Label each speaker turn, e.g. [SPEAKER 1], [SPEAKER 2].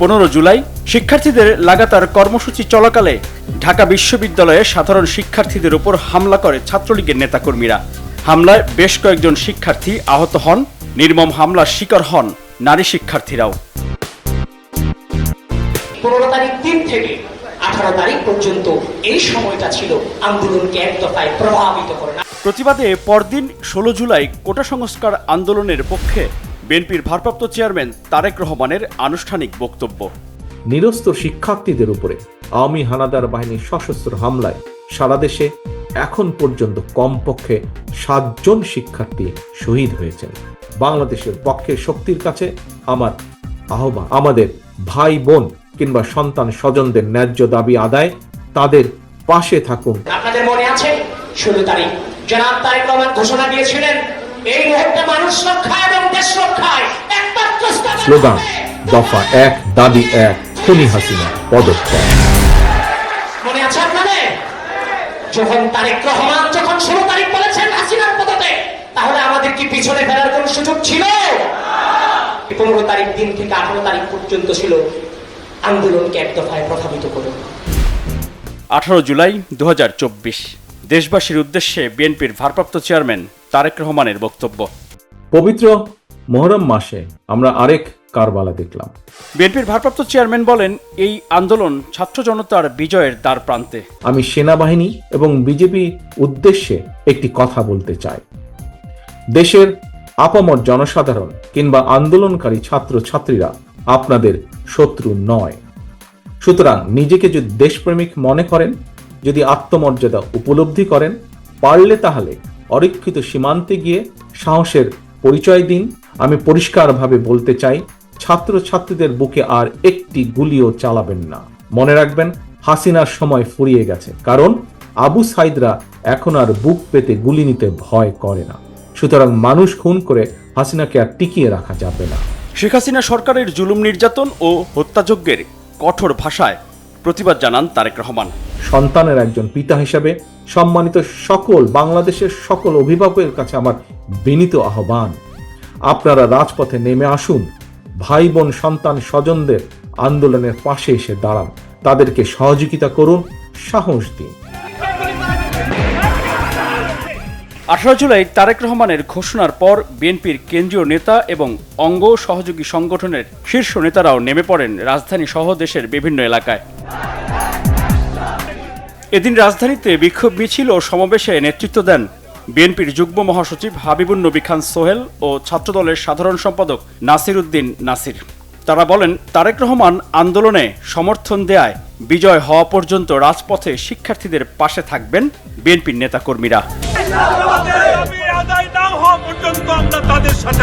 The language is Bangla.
[SPEAKER 1] পনেরো জুলাই শিক্ষার্থীদের লাগাতার কর্মসূচি চলাকালে ঢাকা বিশ্ববিদ্যালয়ে সাধারণ শিক্ষার্থীদের উপর হামলা করে ছাত্রলীগের নেতাকর্মীরা। হামলায় বেশ কয়েকজন শিক্ষার্থী আহত হন নির্মম হামলার শিকার হন নারী শিক্ষার্থীরাও।
[SPEAKER 2] পনেরো তারিখ দিন থেকে আঠারো তারিখ পর্যন্ত এই সময়টা ছিল আন্দোলনকে এক দফায় প্রভাবিত করে।
[SPEAKER 1] প্রতিবাদে পরদিন ষোলো জুলাই কোটা সংস্কার আন্দোলনের পক্ষে বিএনপির ভারপ্রাপ্ত চেয়ারম্যান তারেক রহমানের আনুষ্ঠানিক বক্তব্য।
[SPEAKER 3] নিরস্ত শিক্ষার্থীদের উপরে আওয়ামী হানাদার বাহিনীর সশস্ত্র হামলায় সারা দেশে এখন পর্যন্ত কমপক্ষে সাতজন শিক্ষার্থী শহীদ হয়েছেন। বাংলাদেশের পক্ষে শক্তির কাছে আমার আহ্বান আমাদের ভাই বোন কিংবা সন্তান স্বজনদের ন্যায্য দাবি আদায় তাদের পাশে থাকুন।
[SPEAKER 2] আপনাদের মনে আছে? ষোলো তারিখ। জনাব তারেক রহমান ঘোষণা দিয়েছিলেন এই মুহূর্তে মানুষ
[SPEAKER 3] স্লোগান দফা এক দাবি এক খুনি হাসিনা পদত্যাগ।
[SPEAKER 2] মনে আছে আপনাদের? যখন তারেক রহমান যখন ষোলো তারিখ বলেছেন হাসিনার পদতে তাহলে আমাদের কি পিছনে ফেরার কোন সুযোগ ছিল? পনেরো তারিখ দিন থেকে আঠারো তারিখ পর্যন্ত ছিল আন্দোলনকে এক দফায় প্রভাবিত করুন
[SPEAKER 1] আঠারো জুলাই দু হাজার চব্বিশ দেশবাসীর উদ্দেশ্যে বিএনপির ভারপ্রাপ্ত চেয়ারম্যান তারেক রহমানের বক্তব্য।
[SPEAKER 3] পবিত্র মোহরম মাসে আমরা আরেক কারবালা দেখলাম।
[SPEAKER 1] বিএনপির ভারপ্রাপ্ত চেয়ারম্যান বলেন এই আন্দোলন ছাত্র জনতার বিজয়ের দ্বার প্রান্তে।
[SPEAKER 3] আমি সেনাবাহিনী এবং বিজেপি উদ্দেশ্যে একটি কথা বলতে চাই। দেশের আপামর জনসাধারণ কিংবা আন্দোলনকারী ছাত্র ছাত্রীরা আপনাদের শত্রু নয়। সুতরাং নিজেকে যদি দেশপ্রেমিক মনে করেন যদি আত্মমর্যাদা উপলব্ধি করেন পারলে তাহলে অরক্ষিত সীমান্তে গিয়ে সাহসের পরিচয় দিন। আমি পরিষ্কারভাবে বলতে চাই ছাত্র ছাত্রীদের বুকে আর একটি গুলিও চালাবেন না। মনে রাখবেন হাসিনার সময় ফুরিয়ে গেছে। কারণ আবু সাইদরা এখন আর বুক পেতে গুলি নিতে ভয় করে না। সুতরাং মানুষ খুন করে হাসিনাকে আর টিকিয়ে রাখা যাবে না।
[SPEAKER 1] শেখ হাসিনা সরকারের জুলুম নির্যাতন ও হত্যাযজ্ঞের কঠোর ভাষায় প্রতিবাদ জানান তারেক রহমান।
[SPEAKER 3] সন্তানের একজন পিতা হিসাবে সম্মানিত সকল বাংলাদেশের সকল অভিভাবকের কাছে আমার বিনীত আহ্বান। আপনারা রাজপথে নেমে আসুন। ভাই বোন সন্তান, স্বজনদের আন্দোলনের পাশে এসে দাঁড়ান। তাদেরকে সহযোগিতা করুন। সাহস দিন।
[SPEAKER 1] আঠারো জুলাই তারেক রহমানের ঘোষণার পর বিএনপির কেন্দ্রীয় নেতা এবং অঙ্গ সহযোগী সংগঠনের শীর্ষ নেতারাও নেমে পড়েন রাজধানী সহ দেশের বিভিন্ন এলাকায়। এদিন রাজধানীতে বিক্ষোভ মিছিল ও সমাবেশে নেতৃত্ব দেন বিএনপির যুগ্ম মহাসচিব হাবিবুল নবী খান সোহেল ও ছাত্রদলের সাধারণ সম্পাদক নাসির উদ্দিন নাসির। তারা বলেন, তারেক রহমান আন্দোলনে সমর্থন দেয়ায় বিজয় হওয়া পর্যন্ত রাজপথে শিক্ষার্থীদের পাশে থাকবেন বিএনপির নেতাকর্মীরা। তাদের সাথে